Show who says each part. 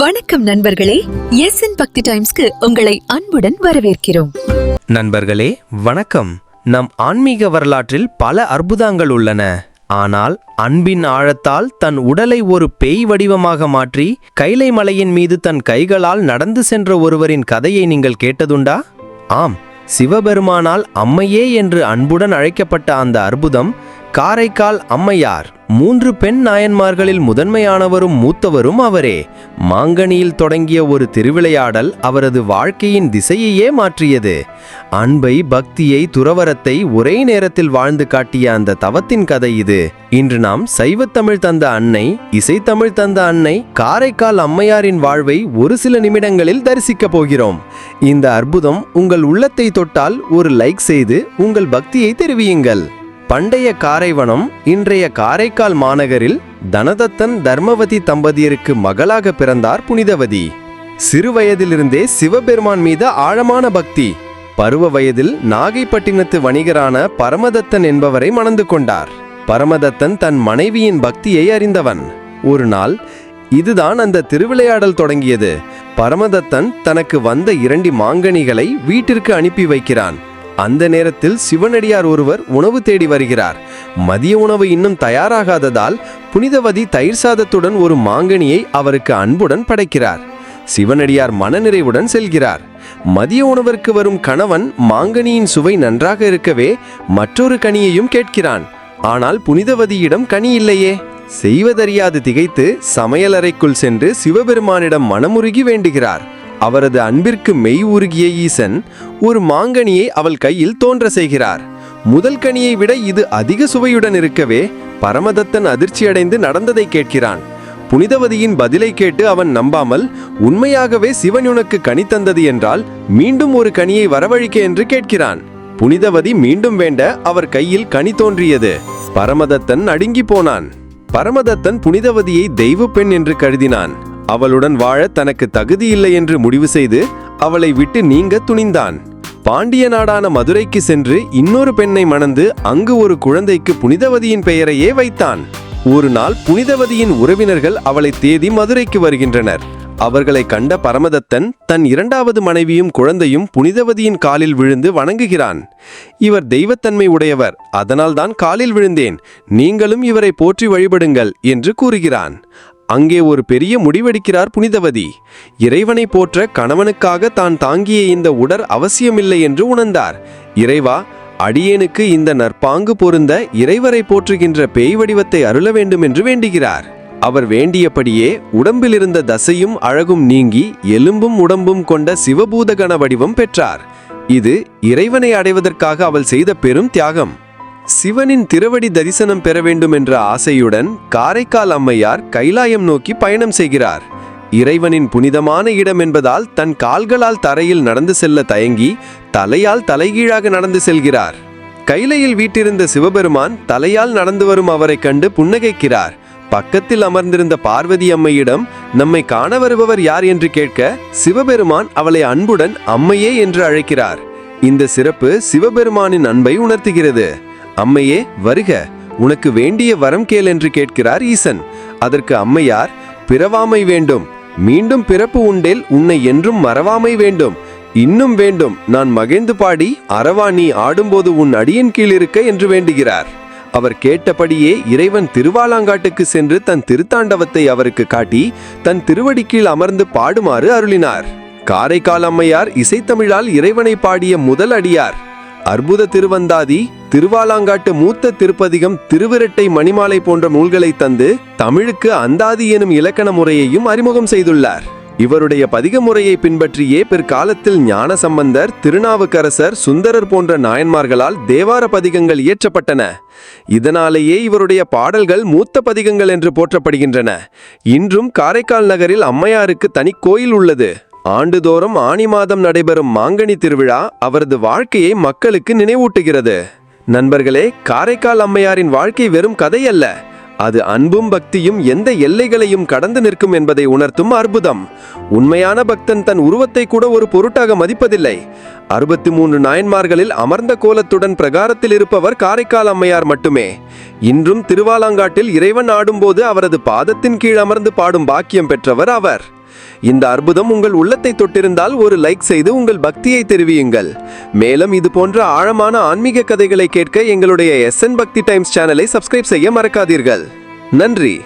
Speaker 1: வணக்கம் நண்பர்களே. S N பக்தி டைம்ஸ்க்கு உங்களை அன்புடன் வரவேற்கிறோம்.
Speaker 2: நண்பர்களே வணக்கம். நம் ஆன்மீக வரலாற்றில் பல அற்புதங்கள் உள்ளன. ஆனால் அன்பின் ஆழத்தால் தன் உடலை ஒரு பேய் வடிவமாக மாற்றி கைலை மலையின் மீது தன் கைகளால் நடந்து சென்ற ஒருவரின் கதையை நீங்கள் கேட்டதுண்டா? ஆம் சிவபெருமானால் அம்மையே என்று அன்புடன் அழைக்கப்பட்ட அந்த அற்புதம் காரைக்கால் அம்மையார். மூன்று பெண் நாயன்மார்களில் முதன்மையானவரும் மூத்தவரும் அவரே. மாங்கனியில் தொடங்கிய ஒரு திருவிளையாடல் அவரது வாழ்க்கையின் திசையையே மாற்றியது. அன்பை பக்தியை துறவரத்தை ஒரே நேரத்தில் வாழ்ந்து காட்டிய அந்த தவத்தின் கதை இது. இன்று நாம் சைவத்தமிழ் தந்த அன்னை இசைத்தமிழ் தந்த அன்னை காரைக்கால் அம்மையாரின் வாழ்வை ஒரு சில நிமிடங்களில் தரிசிக்கப் போகிறோம். இந்த அற்புதம் உங்கள் உள்ளத்தை தொட்டால் ஒரு லைக் செய்து உங்கள் பக்தியை தெரிவியுங்கள். பண்டைய காரைவனம் இன்றைய காரைக்கால் மாநகரில் தனதத்தன் தர்மவதி தம்பதியருக்கு மகளாக பிறந்தார் புனிதவதி. சிறு வயதிலிருந்தே சிவபெருமான் மீது ஆழமான பக்தி. பருவ வயதில் நாகைப்பட்டினத்து வணிகரான பரமதத்தன் என்பவரை மணந்து கொண்டார். பரமதத்தன் தன் மனைவியின் பக்தியை அறிந்தவன். ஒரு நாள் இதுதான் அந்த திருவிளையாடல் தொடங்கியது. பரமதத்தன் தனக்கு வந்த இரண்டி மாங்கனிகளை வீட்டிற்கு அனுப்பி வைக்கிறான். அந்த நேரத்தில் சிவனடியார் ஒருவர் உணவு தேடி வருகிறார். மதிய உணவு இன்னும் தயாராகாததால் புனிதவதி தயிர் சாதத்துடன் ஒரு மாங்கனியை அவருக்கு அன்புடன் படைக்கிறார். சிவனடியார் மனநிறைவுடன் செல்கிறார். மதிய உணவிற்கு வரும் கணவன் மாங்கனியின் சுவை நன்றாக இருக்கவே மற்றொரு கனியையும் கேட்கிறான். ஆனால் புனிதவதியிடம் கனி இல்லையே. செய்வதறியாது திகைத்து சமையலறைக்குள் சென்று சிவபெருமானிடம் மனமுருகி வேண்டுகிறார். அவரது அன்பிற்கு மெய் உருகிய ஈசன் ஒரு மாங்கனியை அவள் கையில் தோன்ற செய்கிறார். முதல் கனியை விட இது அதிக சுவையுடன் இருக்கவே பரமதத்தன் அதிர்ச்சியடைந்து நடந்ததை கேட்கிறான். புனிதவதியின் பதிலை கேட்டு அவன் நம்பாமல் உண்மையாகவே சிவன் உனக்கு கனி தந்தது என்றால் மீண்டும் ஒரு கனியை வரவழிக்க என்று கேட்கிறான். புனிதவதி மீண்டும் வேண்ட அவர் கையில் கனி தோன்றியது. பரமதத்தன் நடுங்கி போனான். பரமதத்தன் புனிதவதியை தெய்வ பெண் என்று கருதினான். அவளுடன் வாழ தனக்கு தகுதியில்லை என்று முடிவு செய்து அவளை விட்டு நீங்க துணிந்தான். பாண்டிய நாடான மதுரைக்கு சென்று இன்னொரு பெண்ணை மணந்து அங்கு ஒரு குழந்தைக்கு புனிதவதியின் பெயரையே வைத்தான். ஒரு நாள் புனிதவதியின் உறவினர்கள் அவளை தேதி மதுரைக்கு வருகின்றனர். அவர்களை கண்ட பரமதத்தன் தன் இரண்டாவது மனைவியும் குழந்தையும் புனிதவதியின் காலில் விழுந்து வணங்குகிறான். இவர் தெய்வத்தன்மை உடையவர் அதனால்தான் காலில் விழுந்தேன். நீங்களும் இவரை போற்றி வழிபடுங்கள் என்று கூறுகிறான். அங்கே ஒரு பெரிய முடிவெடுக்கிறார் புனிதவதி. இறைவனை போற்ற கணவனுக்காக தான் தாங்கிய இந்த உடர் அவசியமில்லை என்று உணர்ந்தார். இறைவா அடியேனுக்கு இந்த நற்பாங்கு பொருந்த இறைவரை போற்றுகின்ற பேய் வடிவத்தை அருள வேண்டும் என்று வேண்டுகிறார். அவர் வேண்டியபடியே உடம்பிலிருந்த தசையும் அழகும் நீங்கி எலும்பும் உடம்பும் கொண்ட சிவபூதகண வடிவம் பெற்றார். இது இறைவனை அடைவதற்காக அவள் செய்த பெரும் தியாகம். சிவனின் திருவடி தரிசனம் பெற வேண்டும் என்ற ஆசையுடன் காரைக்கால் அம்மையார் கைலாயம் நோக்கி பயணம் செய்கிறார். இறைவனின் புனிதமான இடம் என்பதால் தன் கால்களால் தரையில் நடந்து செல்ல தயங்கி தலையால் தலைகீழாக நடந்து செல்கிறார். கைலையில் வீட்டிருந்த சிவபெருமான் தலையால் நடந்து வரும் அவரைக் கண்டு புன்னகைக்கிறார். பக்கத்தில் அமர்ந்திருந்த பார்வதி அம்மையிடம் நம்மை காண வருபவர் யார்? என்று கேட்க சிவபெருமான் அவளை அன்புடன் அம்மையே என்று அழைக்கிறார். இந்த சிறப்பு சிவபெருமானின் அன்பை உணர்த்துகிறது. அம்மையே வருக. உனக்கு வேண்டிய வரம் கேள் என்று கேட்கிறார் ஈசன். அதற்கு அம்மையார் பிறவாமை வேண்டும். மீண்டும் பிறப்பு உண்டேல் உன்னை என்றும் மறவாமை வேண்டும். இன்னும் வேண்டும். நான் மகிழ்ந்து பாடி அறவா நீ ஆடும்போது உன் அடியின் கீழ் இருக்க என்று வேண்டுகிறார். அவர் கேட்டபடியே இறைவன் திருவாலாங்காட்டுக்கு சென்று தன் திருத்தாண்டவத்தை அவருக்கு காட்டி தன் திருவடி கீழ் அமர்ந்து பாடுமாறு அருளினார். காரைக்கால் அம்மையார் இசைத்தமிழால் இறைவனை பாடிய முதல் அடியார். அற்புத திருவந்தாதி திருவாலாங்காட்டு மூத்த திருப்பதிகம் திருவிரட்டை மணிமாலை போன்ற நூல்களை தந்து தமிழுக்கு அந்தாதி எனும் இலக்கண முறையையும் அறிமுகம் செய்துள்ளார். இவருடைய பதிக முறையை பின்பற்றியே பிற்காலத்தில் ஞான சம்பந்தர் திருநாவுக்கரசர் சுந்தரர் போன்ற நாயன்மார்களால் தேவார பதிகங்கள் இயற்றப்பட்டன. இதனாலேயே இவருடைய பாடல்கள் மூத்த பதிகங்கள் என்று போற்றப்படுகின்றன. இன்றும் காரைக்கால் நகரில் அம்மையாருக்கு தனி கோயில் உள்ளது. ஆண்டுதோறும் ஆணி மாதம் நடைபெறும் மாங்கனி திருவிழா அவரது வாழ்க்கையை மக்களுக்கு நினைவூட்டுகிறது. நண்பர்களே காரைக்கால் அம்மையாரின் வாழ்க்கை வெறும் கதை அல்ல. அது அன்பும் பக்தியும் எந்த எல்லைகளையும் கடந்து நிற்கும் என்பதை உணர்த்தும் அற்புதம். உண்மையான பக்தன் தன் உருவத்தை கூட ஒரு பொருட்டாக மதிப்பதில்லை. அறுபத்தி மூன்று நாயன்மார்களில் அமர்ந்த கோலத்துடன் பிரகாரத்தில் இருப்பவர் காரைக்கால் அம்மையார் மட்டுமே. இன்றும் திருவாலாங்காட்டில் இறைவன் ஆடும்போது அவரது பாதத்தின் கீழ் அமர்ந்து பாடும் பாக்கியம் பெற்றவர் அவர். இந்த அற்புதம் உங்கள் உள்ளத்தை தொட்டிருந்தால் ஒரு லைக் செய்து உங்கள் பக்தியை தெரிவியுங்கள். மேலும் இது போன்ற ஆழமான ஆன்மீக கதைகளை கேட்க எங்களுடைய எஸ்என் பக்தி டைம்ஸ் சேனலை சப்ஸ்கிரைப் செய்ய மறக்காதீர்கள். நன்றி.